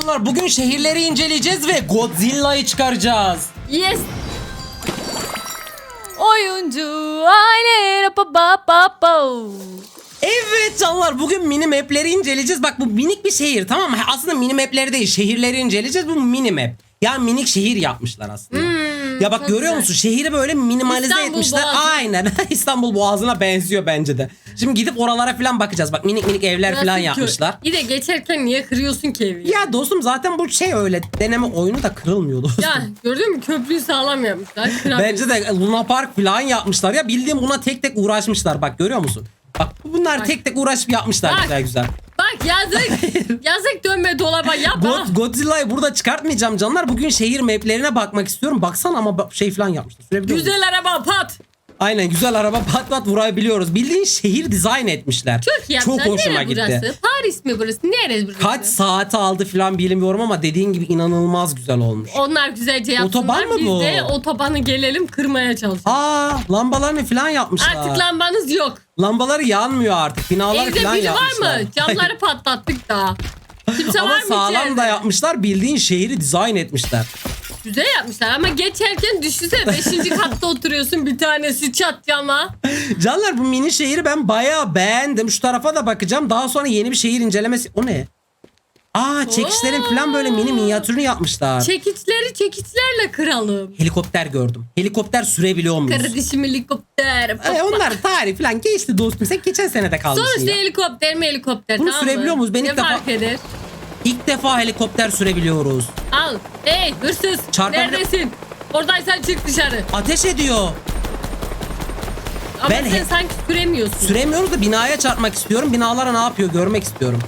canlar bugün şehirleri inceleyeceğiz ve Godzilla'yı çıkaracağız. Yes. Oyuncu aile pa pa pa pa. Evet canlar bugün mini map'leri inceleyeceğiz. Bak bu minik bir şehir tamam mı? Aslında mini map'leri değil şehirleri inceleyeceğiz. Bu mini map. Yani minik şehir yapmışlar aslında. Ya bak çok görüyor güzel. musun? Şehri böyle minimalize İstanbul etmişler. Boğazı. Aynen. İstanbul Boğazı'na benziyor bence de. Şimdi gidip oralara falan bakacağız. Bak minik minik evler falan Nasıl kö- yapmışlar. Bir de geçerken niye kırıyorsun ki evi? Ya dostum zaten bu şey öyle deneme oyunu da kırılmıyor dostum. Ya gördün mü köprüyü sağlam yapmışlar. Kıramıyor. Bence de Luna Park falan yapmışlar ya bildiğim buna tek tek uğraşmışlar bak görüyor musun? Bak bunlar Bak. tek tek uğraşıp yapmışlar Bak. güzel güzel. Bak yazık. yazık dönme dolaba yapma. God, Godzilla'yı burada çıkartmayacağım canlar. Bugün şehir maplerine bakmak istiyorum. Baksana ama şey falan yapmışlar. Sürebiliyor musun? Güzel araba pat. Aynen güzel araba pat pat vurabiliyoruz. Bildiğin şehir dizayn etmişler. Çok yapmışlar. Çok hoşuma gitti. burası? Paris mi burası? Neresi burası? Kaç saati aldı falan bilmiyorum ama dediğin gibi inanılmaz güzel olmuş. Onlar güzelce yapsınlar. Otoban mı Biz bu? de otobanı gelelim kırmaya çalışalım. Aa lambalarını falan yapmışlar. Artık lambanız yok. Lambaları yanmıyor artık. Binalar Evde falan biri var yapmışlar. mı? Camları patlattık da. Kimse Ama var mı sağlam içeride? da yapmışlar. Bildiğin şehri dizayn etmişler. Güzel yapmışlar ama geçerken düşünsene 5. katta oturuyorsun bir tanesi çat cama. Canlar bu mini şehri ben bayağı beğendim. Şu tarafa da bakacağım. Daha sonra yeni bir şehir incelemesi. O ne? Aa çekiçlerin falan böyle mini minyatürünü yapmışlar. Çekiçleri çekiçlerle kıralım. Helikopter gördüm. Helikopter sürebiliyor muyuz? Kardeşim helikopter. Ee, onlar tarih falan geçti dostum. Sen geçen sene de kalmışsın Sonuçta ya. helikopter mi helikopter Bunu tamam sürebiliyor mı? muyuz? Ben ilk ne defa- fark eder? İlk defa helikopter sürebiliyoruz. Al. Hey hırsız. Çarpabilir- Neredesin? Oradaysan çık dışarı. Ateş ediyor. Ama Ben sen he- sanki süremiyorsun. Süremiyoruz da binaya çarpmak istiyorum. Binalara ne yapıyor görmek istiyorum.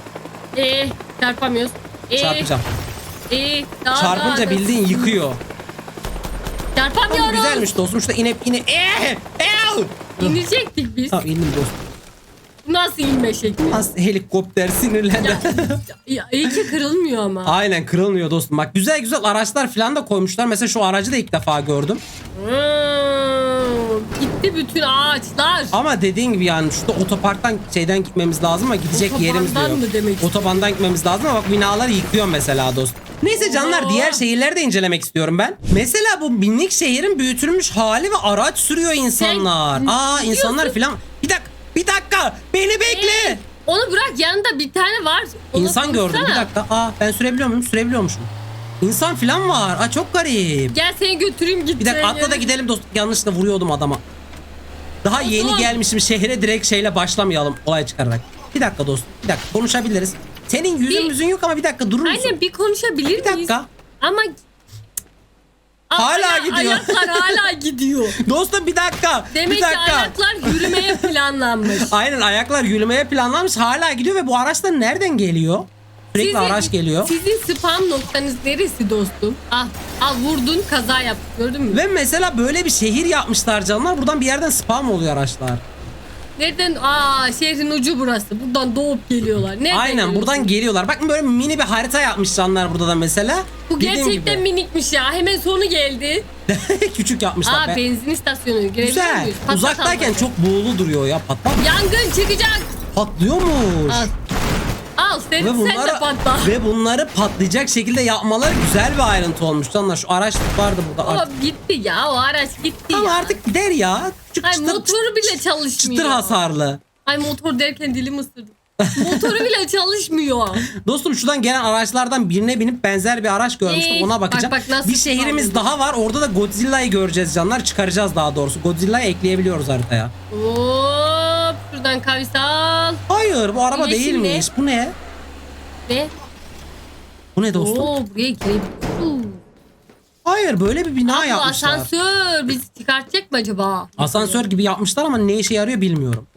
Ee, çarpamıyoruz. Ee, Çarpacağım. Ee, daha Çarpınca daha- bildiğin yıkıyor. Çarpamıyoruz. Ama güzelmiş dostum. Şurada inip inip. Eee! Eee! İnecektik biz. Tamam indim dostum. Nasıl inme şekli? Nasıl helikopter sinirlendi. ya, ya, iyi ki kırılmıyor ama. Aynen kırılmıyor dostum. Bak güzel güzel araçlar falan da koymuşlar. Mesela şu aracı da ilk defa gördüm. Hmm, gitti bütün ağaçlar. Ama dediğin gibi yani şurada otoparktan şeyden gitmemiz lazım ama gidecek yerimiz de yok. Otobandan mı demek istiyorsun? Otobandan gitmemiz lazım ama bak binaları yıkıyor mesela dost. Neyse canlar Oo. diğer şehirleri de incelemek istiyorum ben. Mesela bu minik şehrin büyütülmüş hali ve araç sürüyor insanlar. Sen Aa ne insanlar diyorsun? falan. Bir dakika bir dakika beni bekle. Ee, onu bırak yanında bir tane var. Onu İnsan gördüm bir konuşsana. dakika. Aa ben sürebiliyor muyum? Sürebiliyormuşum. İnsan falan var. Aa çok garip. Gel seni götüreyim git. Bir dakika atla da gidelim dostum. Yanlışlıkla vuruyordum adama. Daha yeni gelmişim şehre direkt şeyle başlamayalım olay çıkararak. Bir dakika dostum. Bir dakika konuşabiliriz. Senin yüzün Bir- müzün yok ama bir dakika durur musun? Aynen bir konuşabilir Bir miyiz? dakika. Ama Hala gidiyor. Ayaklar hala gidiyor. Dostum bir dakika. Demek bir ki dakika. ayaklar yürümeye planlanmış. Aynen ayaklar yürümeye planlanmış hala gidiyor ve bu araçlar nereden geliyor? Sürekli Sizin- araç geliyor. Sizin spam noktanız neresi dostum? Ah, al vurdun kaza yaptın gördün mü? Ve mesela böyle bir şehir yapmışlar canlar. Buradan bir yerden spam oluyor araçlar. Nereden? Aa şehrin ucu burası. Buradan doğup geliyorlar. Nereden Aynen geliyorsun? buradan geliyorlar. Bakın böyle mini bir harita yapmış canlar burada da mesela. Bu Dediğim gerçekten gibi. minikmiş ya. Hemen sonu geldi. Küçük yapmışlar. Aa be. benzin istasyonu. Girebiliyor Güzel. muyuz? Uzaktayken çok buğulu duruyor ya. Patlar mı? Yangın çıkacak. Patlıyormuş. Al. Al sen, Ve sen de bunları, patla. ve bunları patlayacak şekilde yapmaları güzel bir ayrıntı olmuş canlar. Şu araç vardı burada. O Artık. gitti ya. O araç gitti Ama ya. artık gider ya. Küçük Ay çıtır, motoru bile çalışmıyor. çıtır hasarlı. Ay motor derken dilimi ısırdım. Motoru bile çalışmıyor. Dostum şuradan gelen araçlardan birine binip benzer bir araç görmüştüm. Ee, Ona bak bakacağım. bak nasıl bir şehrimiz spamladı. daha var. Orada da Godzilla'yı göreceğiz canlar. Çıkaracağız daha doğrusu. Godzilla'yı ekleyebiliyoruz haritaya. Hop şuradan kavis al. Hayır bu araba Yine değilmiş. Bu ne? Ve Bu ne dostum? Oo buraya girebiliyoruz. Hayır böyle bir bina Aa, yapmışlar. asansör bizi çıkartacak mı acaba? Asansör gibi yapmışlar ama ne işe yarıyor bilmiyorum.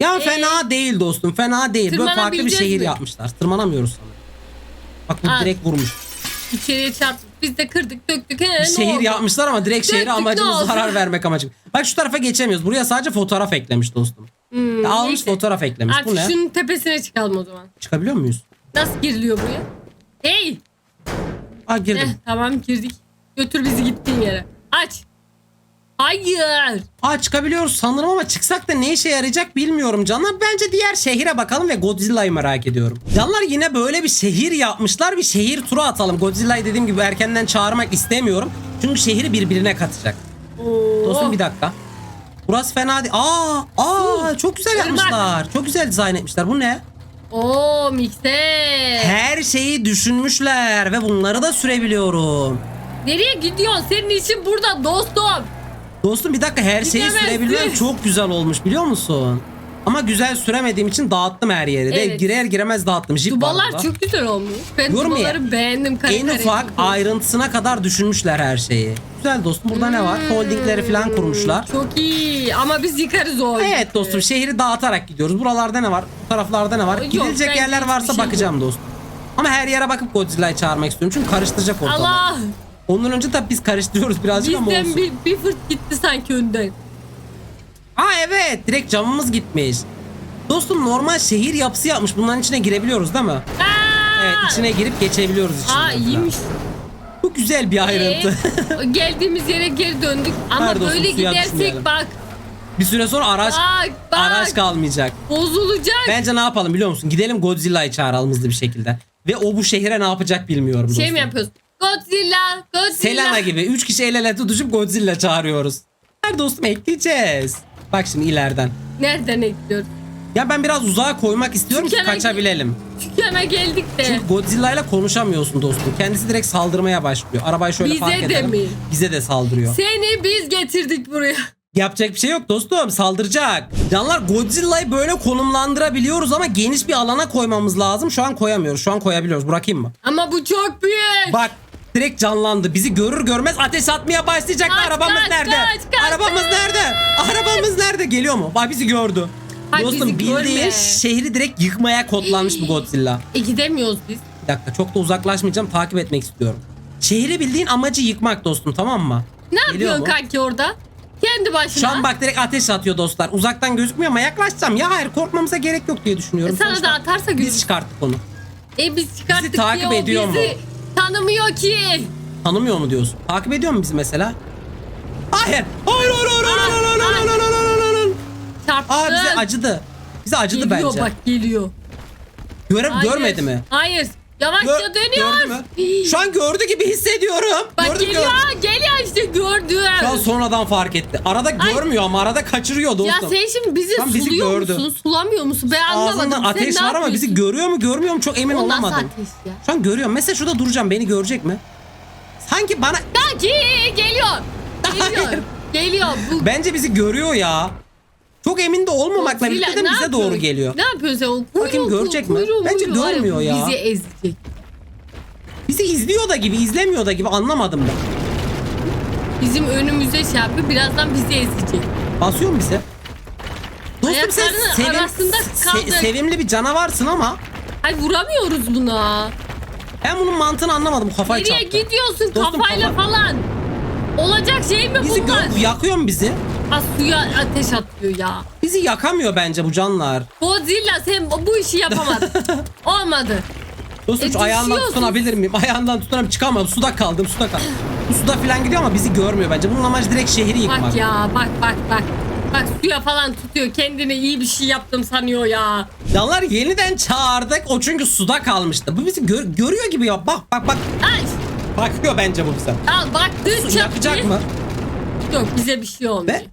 Ya Ee? fena değil dostum fena değil. Böyle farklı bir şehir mi? yapmışlar. Tırmanamıyoruz sana. Bak bu Aa. direkt vurmuş. İçeriye çarptık. Biz de kırdık döktük. He, Bir ne şehir oldu? yapmışlar ama direkt şehre Döktük, ne amacımız zarar vermek amacı. Bak şu tarafa geçemiyoruz. Buraya sadece fotoğraf eklemiş dostum. Hmm, Ya almış neyse. fotoğraf eklemiş. Artık Bu ne? şunun tepesine çıkalım o zaman. Çıkabiliyor muyuz? Nasıl giriliyor buraya? Hey! Aa girdim. Heh, tamam girdik. Götür bizi gittiğin yere. Aç. Hayır. Aa çıkabiliyoruz sanırım ama çıksak da ne işe yarayacak bilmiyorum canlar. Bence diğer şehire bakalım ve Godzilla'yı merak ediyorum. Canlar yine böyle bir şehir yapmışlar. Bir şehir turu atalım. Godzilla'yı dediğim gibi erkenden çağırmak istemiyorum. Çünkü şehri birbirine katacak. Oo. Dostum bir dakika. Burası fena değil. Aa, aa çok güzel Irmak. yapmışlar. Çok güzel dizayn etmişler. Bu ne? Oo mikser. Her şeyi düşünmüşler ve bunları da sürebiliyorum. Nereye gidiyorsun? Senin için burada dostum. Dostum bir dakika her şeyi Gidemezsin. sürebilmem çok güzel olmuş biliyor musun? Ama güzel süremediğim için dağıttım her yeri. De Evet. girer giremez dağıttım. Jip Dubalar çok güzel olmuş. Ben ya, dubaları beğendim. Kare En kare ufak çok- ayrıntısına kadar düşünmüşler her şeyi. Güzel dostum burada ne var? Holdingleri falan kurmuşlar. Çok iyi ama biz yıkarız o. Evet dostum şehri dağıtarak gidiyoruz. Buralarda ne var? Taraflarda ne var? Yok, Gidilecek yerler varsa şey bakacağım dostum. Ama her yere bakıp Godzilla'yı çağırmak istiyorum. Çünkü karıştıracak ortalığı. Allah. Ondan önce tabii biz karıştırıyoruz birazcık ama Bizden olsun. bir, bir fırt gitti sanki önden. Aa evet direkt camımız gitmiş. Dostum normal şehir yapısı yapmış. Bunların içine girebiliyoruz değil mi? Aa! Evet içine girip geçebiliyoruz içinden. Aa iyiymiş. Bu güzel bir ayrıntı. Ee, geldiğimiz yere geri döndük. Ama olsun, böyle gidersek bak. Bir süre sonra araç Bak bak. araç kalmayacak. Bozulacak. Bence ne yapalım biliyor musun? Gidelim Godzilla'yı çağıralım hızlı bir şekilde. Ve o bu şehire ne yapacak bilmiyorum şey dostum. mi yapıyoruz? Godzilla, Godzilla. Selena gibi 3 kişi el ele tutuşup Godzilla çağırıyoruz. Her dostum ekleyeceğiz. Bak şimdi ileriden. Nereden ekliyoruz? Ya ben biraz uzağa koymak istiyorum ki Dükkana- kaçabilelim. Dükkana geldik de. Çünkü Godzilla ile konuşamıyorsun dostum. Kendisi direkt saldırmaya başlıyor. Arabayı şöyle Bize fark de edelim. mi? Bize de saldırıyor. Seni biz getirdik buraya. Yapacak bir şey yok dostum. Saldıracak. Canlar Godzilla'yı böyle konumlandırabiliyoruz ama geniş bir alana koymamız lazım. Şu an koyamıyoruz. Şu an koyabiliyoruz. Bırakayım mı? Ama bu çok büyük. Bak direkt canlandı. Bizi görür görmez ateş atmaya başlayacak. Kaç, Arabamız kaç, nerede? kaç, kaç, Arabamız kaç. nerede? Arabamız nerede? Geliyor mu? Bak bizi gördü. Ay, Dostum bildiğin şehri direkt yıkmaya kodlanmış bu Godzilla. E gidemiyoruz biz. Bir dakika çok da uzaklaşmayacağım. Takip etmek istiyorum. Şehri bildiğin amacı yıkmak dostum tamam mı? Ne Geliyor yapıyorsun mu? kanki orada? Kendi başına. Şu an bak direkt ateş atıyor dostlar. Uzaktan gözükmüyor ama yaklaşacağım. Ya hayır korkmamıza gerek yok diye düşünüyorum. Sana Sonuçta da atarsa Biz gözük. çıkarttık onu. E biz çıkarttık Bizi takip diye o ediyor mu? bizi tanımıyor ki. Tanımıyor mu diyorsun? Takip ediyor mu bizi mesela? Hayır. Hayır hayır hayır hayır hayır hayır hayır hayır hayır hayır hayır. Çarptı. Aa bize acıdı. Bize acıdı geliyor bence. bak geliyor. Göre, Hayır. görmedi mi? Hayır. Yavaşça Gör- dönüyor. gördü mü? Şu an gördü gibi hissediyorum. Bak Gördü, geliyor. gördü. Geliyor işte gördü. Şu an sonradan fark etti. Arada Ay. görmüyor ama arada kaçırıyor Ya dostum. sen şimdi bizi bizi suluyor gördü. musun? Sulamıyor musun? Ben anlamadım. Ağzından Sen ateş ne var ama bizi görüyor mu görmüyor mu çok emin O nasıl olamadım. ateş ya? Şu an görüyorum. Mesela şurada duracağım. Beni görecek mi? Sanki bana... Kanki geliyor. Geliyor. Hayır. geliyor. Bu Bence bizi görüyor ya. Çok emin de olmamakla Godzilla birlikte de ne bize yapıyor? doğru geliyor. Ne yapıyorsun sen? O kuyruğu, Bakayım görecek mi? kuyruğu, Bence kuyruğu var görmüyor ya. Bizi ezecek. Bizi izliyor da gibi, izlemiyor da gibi anlamadım ben. Bizim önümüze şey yapıyor. Birazdan bizi ezecek. Basıyor mu bize? Dostum sen Ayaklarının sevim- arasında se- sevimli bir canavarsın ama Hayır vuramıyoruz buna. ben bunun mantığını anlamadım. Kafayı Nereye çarptı. gidiyorsun Dostum, kafayla kafa- falan? Olacak şey mi Bizi bunlar? yakıyor mu bizi? Ha, suya ateş atıyor ya. Bizi yakamıyor bence bu canlar. Godzilla sen bu işi yapamadın. Olmadı. Dostum E, ayağından tutunabilir miyim? Ayağından tutunamıyorum. Çıkamadım. Suda kaldım. Suda kaldım. Bu suda falan gidiyor ama bizi görmüyor bence. Bunun amacı direkt şehri yıkmak. Bak ya bak bak bak. Bak suya falan tutuyor. Kendine iyi bir şey yaptım sanıyor ya. Canlar yeniden çağırdık. O çünkü suda kalmıştı. Bu bizi gör- görüyor gibi ya. Bak bak bak. Ay. Bakıyor bence bu bize. Al baktı Su çöp yakacak mı? Yok bize bir şey olmuyor. Ve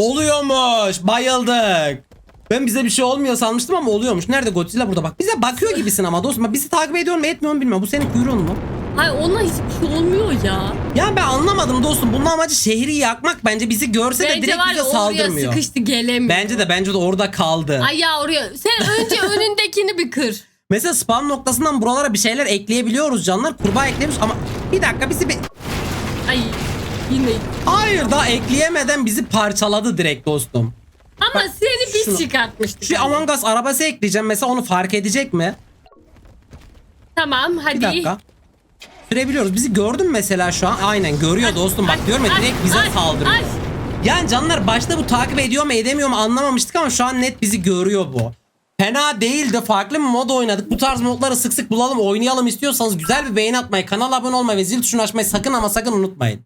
oluyormuş. Bayıldık. Ben bize bir şey olmuyor sanmıştım ama oluyormuş. Nerede Godzilla burada bak. Bize bakıyor gibisin ama dostum. Bizi takip ediyor mu etmiyor mu bilmiyorum. Bu senin kuyruğun mu? Hayır ona hiçbir şey olmuyor ya. Ya ben anlamadım dostum. Bunun amacı şehri yakmak. Bence bizi görse de Bence direkt var bize ya oraya saldırmıyor. sıkıştı gelemiyor. Bence de bence de orada kaldı. Ay ya oraya. Sen önce önündekini bir kır. Mesela spam noktasından buralara bir şeyler ekleyebiliyoruz canlar. Kurbağa eklemiş ama bir dakika bizi bir... Ay yine. Hayır daha ekleyemeden bizi parçaladı direkt dostum. Ama Bak, seni biz şunu- çıkartmıştık. Şu. Among Us arabası ekleyeceğim mesela onu fark edecek mi? Tamam hadi. Bir dakika. Sürebiliyoruz. Bizi gördün mesela şu an? Aynen görüyor dostum. Bak Ay, görme ay, direkt bize ay, saldırıyor. Yani canlar başta bu takip ediyor mu edemiyor mu anlamamıştık ama şu an net bizi görüyor bu. Fena değildi. Farklı bir mod oynadık. Bu tarz modları sık sık bulalım, oynayalım istiyorsanız güzel bir beğeni atmayı, kanala abone olmayı ve zil tuşunu açmayı sakın ama sakın unutmayın.